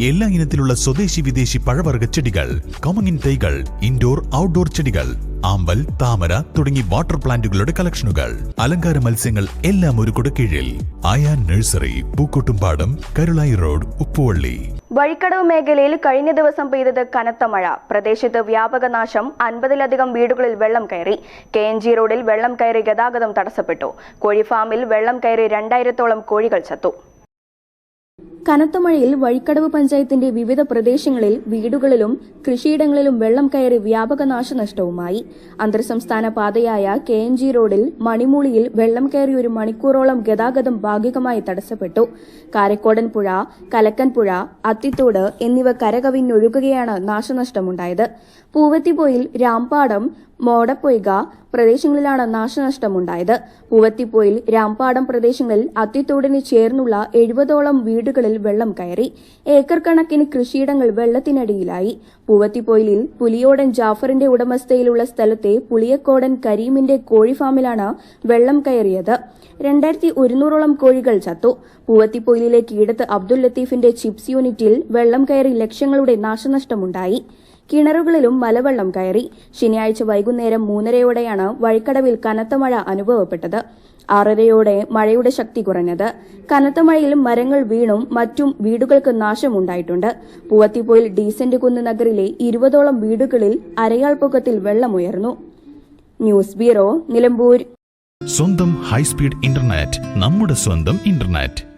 എല്ലാ ഇനത്തിലുള്ള സ്വദേശി വിദേശി പഴവർഗ ചെടികൾ കോമങ്ങിൻ തൈകൾ ഇൻഡോർ ഔട്ട്ഡോർ ചെടികൾ ആമ്പൽ താമര തുടങ്ങി വാട്ടർ പ്ലാന്റുകളുടെ കളക്ഷനുകൾ അലങ്കാര മത്സ്യങ്ങൾ എല്ലാം ഒരു കീഴിൽ ആയാൻ നഴ്സറി പൂക്കോട്ടുംപാടം കരുളായി റോഡ് ഉപ്പുവള്ളി. വഴിക്കടവ് മേഖലയിൽ കഴിഞ്ഞ ദിവസം പെയ്തത് കനത്ത മഴ. പ്രദേശത്ത് വ്യാപക നാശം അൻപതിലധികം വീടുകളിൽ വെള്ളം കയറി. കെ എൻ ജി റോഡിൽ വെള്ളം കയറി ഗതാഗതം തടസ്സപ്പെട്ടു. കോഴിഫാമിൽ വെള്ളം കയറി രണ്ടായിരത്തോളം കോഴികൾ ചത്തു. കനത്ത മഴയിൽ വഴിക്കടവ് പഞ്ചായത്തിന്റെ വിവിധ പ്രദേശങ്ങളിൽ വീടുകളിലും കൃഷിയിടങ്ങളിലും വെള്ളം കയറി വ്യാപക നാശനഷ്ടവുമായി. അന്തർസംസ്ഥാന പാതയായ കെ എൻ ജി റോഡിൽ മണിമൂളിയിൽ വെള്ളം കയറി ഒരു മണിക്കൂറോളം ഗതാഗതം ഭാഗികമായി തടസ്സപ്പെട്ടു. കാരക്കോടൻ പുഴ കലക്കൻപുഴ അത്തിത്തോട് എന്നിവ കരകവിഞ്ഞൊഴുകുകയാണ് നാശനഷ്ടമുണ്ടായത്. പൂവത്തിപ്പോയിൽ രാംപാടം മോടപ്പൊയ്ക പ്രദേശങ്ങളിലാണ് നാശനഷ്ടമുണ്ടായത്. പൂവത്തിപ്പോയിൽ രാംപാടം പ്രദേശങ്ങളിൽ അത്തിത്തോടിന് ചേർന്നുള്ള എഴുപതോളം വീടുകളിൽ വെള്ളം കയറി. ഏക്കർ കണക്കിന് കൃഷിയിടങ്ങൾ വെള്ളത്തിനടിയിലായി. പൂവത്തിപ്പോയിലിൽ പുലിയോടൻ ജാഫറിന്റെ ഉടമസ്ഥയിലുള്ള സ്ഥലത്തെ പുളിയക്കോടൻ കരീമിന്റെ കോഴിഫാമിലാണ് വെള്ളം കയറിയത്. രണ്ടായിരത്തി ഒരുന്നൂറോളം കോഴികൾ ചത്തു. പൂവത്തിപ്പൊയിലിലെ കീടത്ത് അബ്ദുൽ ലത്തീഫിന്റെ ചിപ്സ് യൂണിറ്റിൽ വെള്ളം കയറി ലക്ഷങ്ങളുടെ നാശനഷ്ടമുണ്ടായി. കിണറുകളിലും മലവെള്ളം കയറി. ശനിയാഴ്ച വൈകുന്നേരം മൂന്നരയോടെയാണ് വഴിക്കടവിൽ കനത്ത മഴ അനുഭവപ്പെട്ടത്. ആറരയോടെ മഴയുടെ ശക്തി കുറഞ്ഞത്. കനത്ത മഴയിൽ മരങ്ങൾ വീണും മറ്റും വീടുകൾക്ക് നാശമുണ്ടായിട്ടുണ്ട്. പൂവത്തിപ്പോയിൽ ഡീസന്റ് കുന്ന് നഗറിലെ ഇരുപതോളം വീടുകളിൽ അരയാൾ പൊക്കത്തിൽ വെള്ളമുയർന്നു. News bureau Nilambur. സ്വന്തം ഹൈസ്പീഡ് ഇന്റർനെറ്റ് നമ്മുടെ സ്വന്തം ഇന്റർനെറ്റ്.